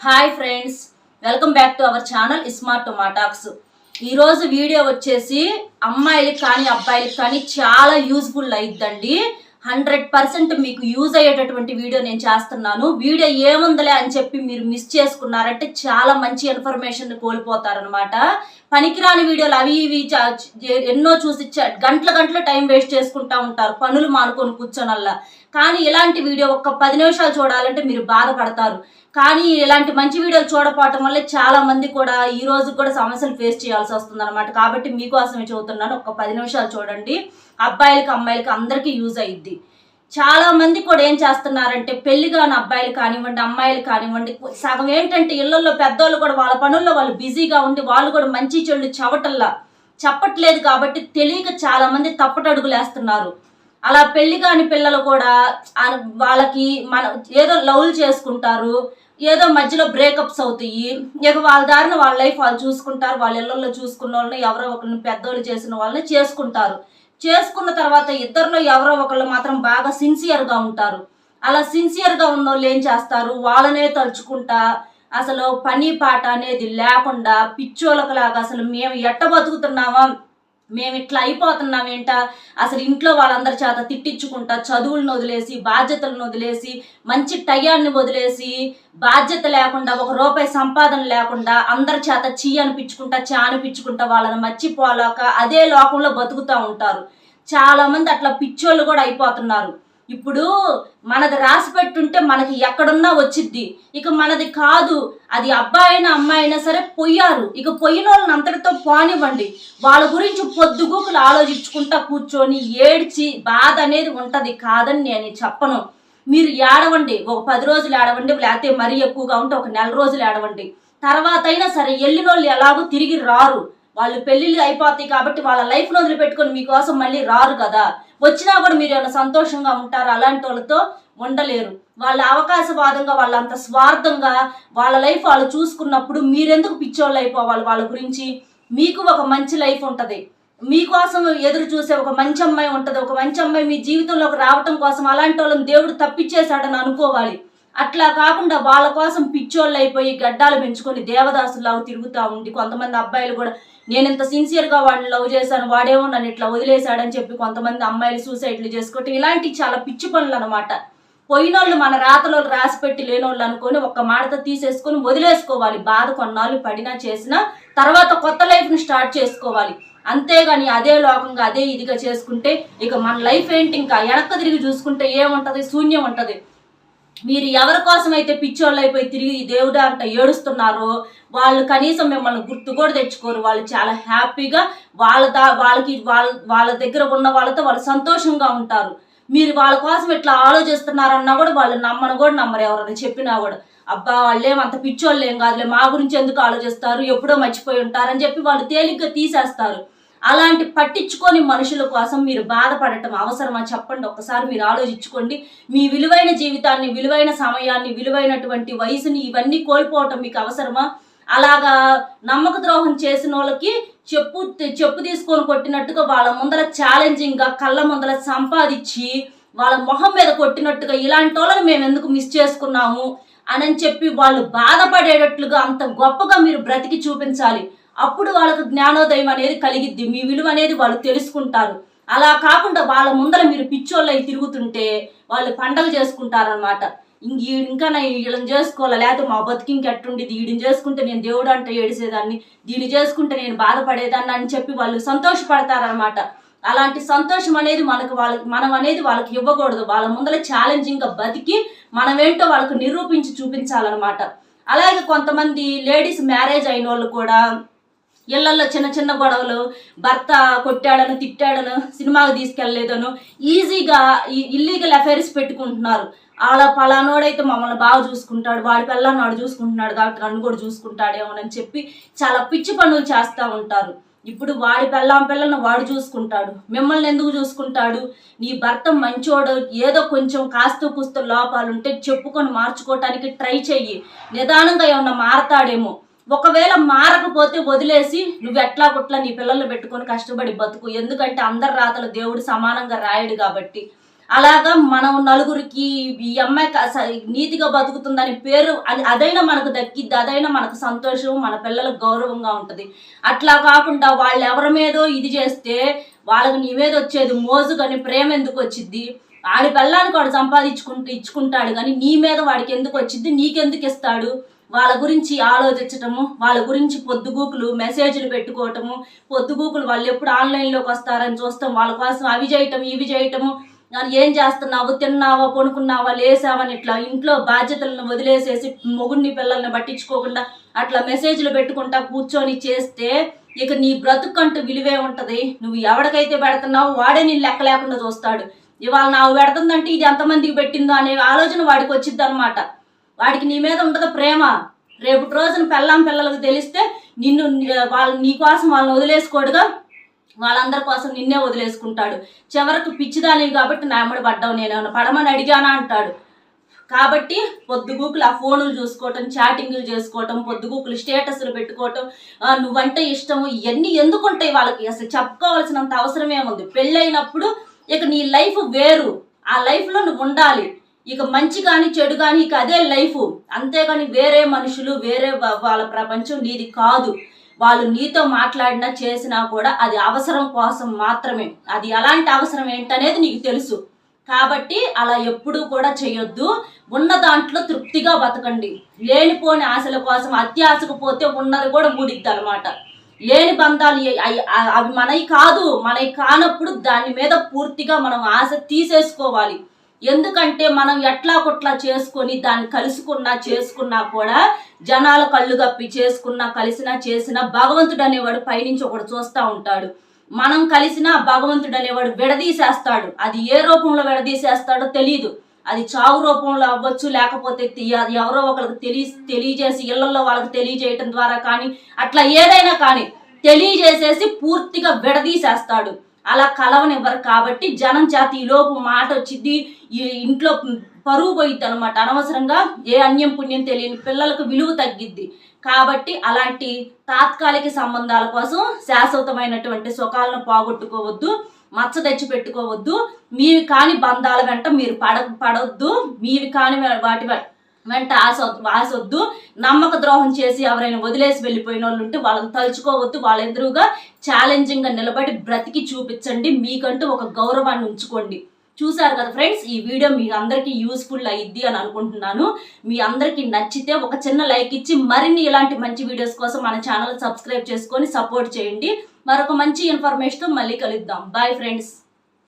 Hi friends welcome back to our channel smart టొమాటాక్స్ ఈరోజు video వచ్చేసి అమ్మాయిలకి కానీ అబ్బాయిలకి కానీ చాలా యూజ్ఫుల్ అయిద్దండి. హండ్రెడ్ పర్సెంట్ మీకు యూజ్ అయ్యేటటువంటి వీడియో నేను చేస్తున్నాను. వీడియో ఏముందలే అని చెప్పి మీరు మిస్ చేసుకున్నారంటే చాలా మంచి ఇన్ఫర్మేషన్ కోల్పోతారనమాట పనికిరాని వీడియోలు అవి ఇవి ఎన్నో చూసి చ- గంటల గంటల టైం వేస్ట్ చేసుకుంటా ఉంటారు. పనులు మానుకొని కూర్చోనల్లా. కానీ ఇలాంటి వీడియో ఒక్క పది నిమిషాలు చూడాలంటే మీరు బాధపడతారు. కానీ ఇలాంటి మంచి వీడియోలు చూడపోవటం వల్ల చాలా మంది కూడా ఈ రోజు కూడా సమస్యలు ఫేస్ చేయాల్సి వస్తుంది అనమాట కాబట్టి మీకోసమే చదువుతున్నాను ఒక పది నిమిషాలు చూడండి. అబ్బాయిలకి అమ్మాయిలకి అందరికీ యూజ్ అయ్యిద్ది చాలా మంది కూడా ఏం చేస్తున్నారంటే పెళ్ళి కాని అబ్బాయిలు కానివ్వండి అమ్మాయిలు కానివ్వండి సగం ఏంటంటే ఇళ్ళలో పెద్దోళ్ళు కూడా వాళ్ళ పనుల్లో వాళ్ళు బిజీగా ఉండి వాళ్ళు కూడా మంచి చెడు చవటల్లా చెప్పట్లేదు కాబట్టి తెలియక చాలా మంది తప్పటడుగులేస్తున్నారు. అలా పెళ్ళి కాని పిల్లలు కూడా వాళ్ళకి మన ఏదో లవ్లు చేసుకుంటారు ఏదో మధ్యలో బ్రేకప్స్ అవుతాయి. ఇక వాళ్ళ దారిన వాళ్ళ లైఫ్ వాళ్ళు చూసుకుంటారు వాళ్ళ ఇళ్ళల్లో చూసుకున్న వాళ్ళని ఎవరో ఒకరిని పెద్దోళ్ళు చేసిన వాళ్ళని చేసుకుంటారు. చేసుకున్న తర్వాత ఇద్దరిలో ఎవరో ఒకళ్ళు మాత్రం బాగా సిన్సియర్గా ఉంటారు. అలా సిన్సియర్గా ఉన్న వాళ్ళు ఏం చేస్తారు? వాళ్ళనే తలుచుకుంటా అసలు పని పాట అనేది లేకుండా పిచ్చోళ్ళకు లాగా అసలు మేము ఎట్ట బతుకుతున్నామా? మేము ఇట్లా అయిపోతున్నాం ఏంట? అసలు ఇంట్లో వాళ్ళందరి చేత తిట్టించుకుంటా చదువులను వదిలేసి బాధ్యతలను వదిలేసి మంచి టయాన్ని వదిలేసి బాధ్యత లేకుండా ఒక రూపాయి సంపాదన లేకుండా అందరి చేత చీ అనిపించుకుంటా చా అనిపించుకుంటా వాళ్ళని మర్చిపోలేక అదే లోకంలో బతుకుతూ ఉంటారు. చాలా మంది అట్లా పిచ్చోళ్ళు కూడా అయిపోతున్నారు. ఇప్పుడు మనది రాసి పెట్టుంటే మనకి ఎక్కడున్నా వచ్చిద్ది. ఇక మనది కాదు. అది అబ్బాయి అయినా అమ్మాయి అయినా సరే పొయ్యారు. ఇక పొయ్యిన వాళ్ళని అంతటితో పోనివ్వండి. వాళ్ళ గురించి పొద్దుగూకులు ఆలోచించుకుంటా కూర్చొని ఏడ్చి బాధ అనేది ఉంటది కాదని నేను చెప్పను. మీరు ఏడవండి. ఒక పది రోజులు ఏడవండి లేకపోతే మరీ ఎక్కువగా ఉంటే ఒక నెల రోజులు ఏడవండి. తర్వాత అయినా సరే వెళ్ళిన వాళ్ళు ఎలాగో తిరిగి రారు. వాళ్ళు పెళ్ళిళ్ళు అయిపోతాయి కాబట్టి వాళ్ళ లైఫ్ వదిలిపెట్టుకొని మీకోసం మళ్ళీ రారు కదా. వచ్చినా కూడా మీరు ఏమైనా సంతోషంగా ఉంటారు? అలాంటి వాళ్ళతో ఉండలేరు. వాళ్ళ అవకాశవాదంగా వాళ్ళ అంత స్వార్థంగా వాళ్ళ లైఫ్ వాళ్ళు చూసుకున్నప్పుడు మీరెందుకు పిచ్చోళ్ళు అయిపోవాలి వాళ్ళ గురించి? మీకు ఒక మంచి లైఫ్ ఉంటుంది. మీకోసం ఎదురు చూసే ఒక మంచి అమ్మాయి ఉంటుంది. ఒక మంచి అమ్మాయి మీ జీవితంలోకి రావటం కోసం అలాంటి వాళ్ళని దేవుడు తప్పించేశాడని అనుకోవాలి. అట్లా కాకుండా వాళ్ళ కోసం పిచ్చోళ్ళు అయిపోయి గడ్డాలు పెంచుకొని దేవదాసులాగా తిరుగుతూ ఉండి కొంతమంది అబ్బాయిలు కూడా నేను ఇంత సిన్సియర్గా వాడిని లవ్ చేశాను వాడేమో నన్ను ఇట్లా వదిలేశాడని చెప్పి కొంతమంది అమ్మాయిలు సూసైడ్లు చేసుకోవటం ఇలాంటి చాలా పిచ్చి పనులు అనమాట పోయినోళ్ళు మన రాతలో రాసి పెట్టి లేనోళ్ళు అనుకొని ఒక్క మాటతో తీసేసుకొని వదిలేసుకోవాలి. బాధ కొన్నాళ్ళు పడినా చేసినా తర్వాత కొత్త లైఫ్ని స్టార్ట్ చేసుకోవాలి. అంతేగాని అదే లోకంగా అదే ఇదిగా చేసుకుంటే ఇక మన లైఫ్ ఏంటి? ఇంకా వెనక్కి తిరిగి చూసుకుంటే ఏముంటది? శూన్యం ఉంటుంది. మీరు ఎవరి కోసం అయితే పిచ్చోళ్ళు అయిపోయి తిరిగి దేవుడు అంట ఏడుస్తున్నారో వాళ్ళు కనీసం మిమ్మల్ని గుర్తు కూడా తెచ్చుకోరు. వాళ్ళు చాలా హ్యాపీగా వాళ్ళ దా వాళ్ళకి వాళ్ళ వాళ్ళ దగ్గర ఉన్న వాళ్ళతో వాళ్ళు సంతోషంగా ఉంటారు. మీరు వాళ్ళ కోసం ఇట్లా ఆలోచిస్తున్నారన్నా కూడా వాళ్ళు నమ్మను కూడా నమ్మరు ఎవరైనా చెప్పినా కూడా. అబ్బా వాళ్ళేం అంత పిచ్చోళ్ళు ఏం కాదులే మా గురించి ఎందుకు ఆలోచిస్తారు? ఎప్పుడో మర్చిపోయి ఉంటారని చెప్పి వాళ్ళు తేలిగ్గా తీసేస్తారు. అలాంటి పట్టించుకొని మనుషుల కోసం మీరు బాధపడటం అవసరమా? చెప్పండి ఒక్కసారి మీరు ఆలోచించుకోండి. మీ విలువైన జీవితాన్ని విలువైన సమయాన్ని విలువైనటువంటి వయసుని ఇవన్నీ కోల్పోవటం మీకు అవసరమా? అలాగా నమ్మక ద్రోహం చేసిన వాళ్ళకి చెప్పు చెప్పు తీసుకొని కొట్టినట్టుగా వాళ్ళ ముందర ఛాలెంజింగ్గా కళ్ళ ముందర సంపాదించి వాళ్ళ మొహం మీద కొట్టినట్టుగా ఇలాంటి వాళ్ళని మేము ఎందుకు మిస్ చేసుకున్నాము? అని చెప్పి వాళ్ళు బాధపడేటట్లుగా అంత గొప్పగా మీరు బ్రతికి చూపించాలి. అప్పుడు వాళ్ళకు జ్ఞానోదయం అనేది కలిగిద్ది. మీ విలువ అనేది వాళ్ళు తెలుసుకుంటారు. అలా కాకుండా వాళ్ళ ముందర మీరు పిచ్చోళ్ళు అయి తిరుగుతుంటే వాళ్ళు పండగ చేసుకుంటారనమాట ఇంక ఇంకా నా వీళ్ళని చేసుకోవాలా? లేకపోతే మా బతికి ఇంకెట్టుండి వీడిని చేసుకుంటే నేను దేవుడు అంటే ఏడిసేదాన్ని. దీన్ని చేసుకుంటే నేను బాధపడేదాన్ని అని చెప్పి వాళ్ళు సంతోషపడతారనమాట అలాంటి సంతోషం అనేది మనకు వాళ్ళకి మనం అనేది వాళ్ళకి ఇవ్వకూడదు. వాళ్ళ ముందర ఛాలెంజింగ్గా బతికి మనమేంటో వాళ్ళకు నిరూపించి చూపించాలన్నమాట. అలాగే కొంతమంది లేడీస్ మ్యారేజ్ అయిన వాళ్ళు కూడా ఇళ్ళలో చిన్న చిన్న గొడవలు భర్త కొట్టాడను తిట్టాడను సినిమాకి తీసుకెళ్ళేదను ఈజీగా ఇల్లీగల్ అఫైర్స్ పెట్టుకుంటున్నారు. అలా పలానోడైతే మమ్మల్ని బాగా చూసుకుంటాడు వాడి పిల్లని వాడు చూసుకుంటున్నాడు కాబట్టి నన్ను కూడా చూసుకుంటాడేమోనని చెప్పి చాలా పిచ్చి పనులు చేస్తూ ఉంటారు. ఇప్పుడు వాడి పెళ్ళాం పిల్లలను వాడు చూసుకుంటాడు. మిమ్మల్ని ఎందుకు చూసుకుంటాడు? నీ భర్త మంచోడు ఏదో కొంచెం కాస్త కూస్త లోపాలుంటే చెప్పుకొని మార్చుకోవటానికి ట్రై చెయ్యి. నిదానంగా ఏమన్నా మారతాడేమో. ఒకవేళ మారకపోతే వదిలేసి నువ్వు ఎట్లా గుట్లా నీ పిల్లల్ని పెట్టుకొని కష్టపడి బతుకు. ఎందుకంటే అందరి రాతలు దేవుడు సమానంగా రాయడు కాబట్టి. అలాగా మనం నలుగురికి ఈ అమ్మాయి నీతిగా బతుకుతుందని పేరు అది అదైనా మనకు దక్కిద్ది అదైనా మనకు సంతోషం మన పిల్లలకు గౌరవంగా ఉంటుంది. అట్లా కాకుండా వాళ్ళు ఎవరి మీదో ఇది చేస్తే వాళ్ళకి నీ మీద వచ్చేది మోజు కానీ ప్రేమ ఎందుకు వచ్చిద్ది? ఆడి పిల్లానికి వాడు సంపాదించుకుంటూ ఇచ్చుకుంటాడు కానీ నీ మీద వాడికి ఎందుకు వచ్చింది నీకెందుకు ఇస్తాడు? వాళ్ళ గురించి ఆలోచించటము వాళ్ళ గురించి పొద్దుగూకులు మెసేజ్లు పెట్టుకోవటము పొద్దుగూకులు వాళ్ళు ఎప్పుడు ఆన్లైన్లోకి వస్తారని చూస్తాం. వాళ్ళ కోసం అవి చేయటం ఇవి చేయటము మరి ఏం చేస్తున్నావు? తిన్నావా? పడుకున్నావా లేసావని ఇట్లా ఇంట్లో బాధ్యతలను వదిలేసేసి మొగుడిని పిల్లల్ని పట్టించుకోకుండా అట్లా మెసేజ్లు పెట్టుకుంటా కూర్చొని చేస్తే ఇక నీ బ్రతుకంటూ విలువే ఉంటది. నువ్వు ఎవరికైతే పెడుతున్నావో వాడే నీ లెక్క లేకుండా చూస్తాడు. ఇవాళ నాకు పెడుతుందంటే ఇది ఎంతమందికి పెట్టిందో అనే ఆలోచన వాడికి వచ్చింది అనమాట వాడికి నీ మీద ఉండదు ప్రేమ. రేపటి రోజున పెళ్ళాం పిల్లలకు తెలిస్తే నిన్ను వాళ్ళ నీ కోసం వాళ్ళని వదిలేసుకోడుగా. వాళ్ళందరి కోసం నిన్నే వదిలేసుకుంటాడు. చివరికి పిచ్చిదాని కాబట్టి నా ఎమ్మడి పడ్డావు నేను పడమని అడిగానా అంటాడు. కాబట్టి పొద్దుగూకులు ఆ ఫోనులు చూసుకోవటం చాటింగ్లు చేసుకోవటం పొద్దుగూకులు స్టేటస్లు పెట్టుకోవటం నువ్వంటే ఇష్టము ఇవన్నీ ఎందుకు ఉంటాయి వాళ్ళకి? అసలు చెప్పుకోవాల్సినంత అవసరమే ఉంది పెళ్ళైనప్పుడు ఇక నీ లైఫ్ వేరు. ఆ లైఫ్లో నువ్వు ఉండాలి. ఇక మంచి కానీ చెడు కానీ ఇక అదే లైఫ్. అంతేగాని వేరే మనుషులు వేరే వాళ్ళ ప్రపంచం నీది కాదు. వాళ్ళు నీతో మాట్లాడినా చేసినా కూడా అది అవసరం కోసం మాత్రమే. అది ఎలాంటి అవసరం ఏంటనేది నీకు తెలుసు. కాబట్టి అలా ఎప్పుడూ కూడా చేయొద్దు. ఉన్న దాంట్లో తృప్తిగా బతకండి. లేనిపోని ఆశల కోసం అత్యాశకు పోతే ఉన్నది కూడా మూడిద్ది అనమాట లేని బంధాలు అవి మనవి కాదు. మనవి కానప్పుడు దాని మీద పూర్తిగా మనం ఆశ తీసేసుకోవాలి. ఎందుకంటే మనం ఎట్లా కొట్లా చేసుకొని దాన్ని కలుసుకున్నా చేసుకున్నా కూడా జనాల కళ్ళు కప్పి చేసుకున్నా కలిసినా చేసినా భగవంతుడు అనేవాడు పైనుంచి ఒకడు చూస్తూ ఉంటాడు. మనం కలిసినా భగవంతుడు అనేవాడు విడదీసేస్తాడు. అది ఏ రూపంలో విడదీసేస్తాడో తెలియదు అది చావు రూపంలో అవ్వచ్చు లేకపోతే ఎవరో ఒకరికి తెలియ తెలియజేసి ఇళ్ళలో వాళ్ళకి తెలియజేయటం ద్వారా కానీ అట్లా ఏదైనా కానీ తెలియజేసేసి పూర్తిగా విడదీసేస్తాడు. అలా కలవనివ్వరు కాబట్టి జనం జాతి లోపు మాట వచ్చింది ఈ ఇంట్లో పరువు పోయిద్ది అనమాట అనవసరంగా ఏ అన్యం పుణ్యం తెలియని పిల్లలకు విలువ తగ్గిద్ది. కాబట్టి అలాంటి తాత్కాలిక సంబంధాల కోసం శాశ్వతమైనటువంటి సుఖాలను పోగొట్టుకోవద్దు మచ్చ తెచ్చి పెట్టుకోవద్దు. మీవి కాని బంధాల వెంట మీరు పడ పడవద్దు మీవి కాని వాటి వెంట ఆశ ఆశొద్దు నమ్మక ద్రోహం చేసి ఎవరైనా వదిలేసి వెళ్ళిపోయిన వాళ్ళు ఉంటే వాళ్ళని తలుచుకోవద్దు. వాళ్ళ ఎదురుగా ఛాలెంజింగ్గా నిలబడి బ్రతికి చూపించండి. మీకంటూ ఒక గౌరవాన్ని ఉంచుకోండి. చూసారు కదా ఫ్రెండ్స్ ఈ వీడియో మీ అందరికీ యూస్ఫుల్ అయ్యిద్ది అని అనుకుంటున్నాను. మీ అందరికీ నచ్చితే ఒక చిన్న లైక్ ఇచ్చి మరిన్ని ఇలాంటి మంచి వీడియోస్ కోసం మన ఛానల్ సబ్స్క్రైబ్ చేసుకొని సపోర్ట్ చేయండి. మరొక మంచి ఇన్ఫర్మేషన్తో మళ్ళీ కలుద్దాం. Bye friends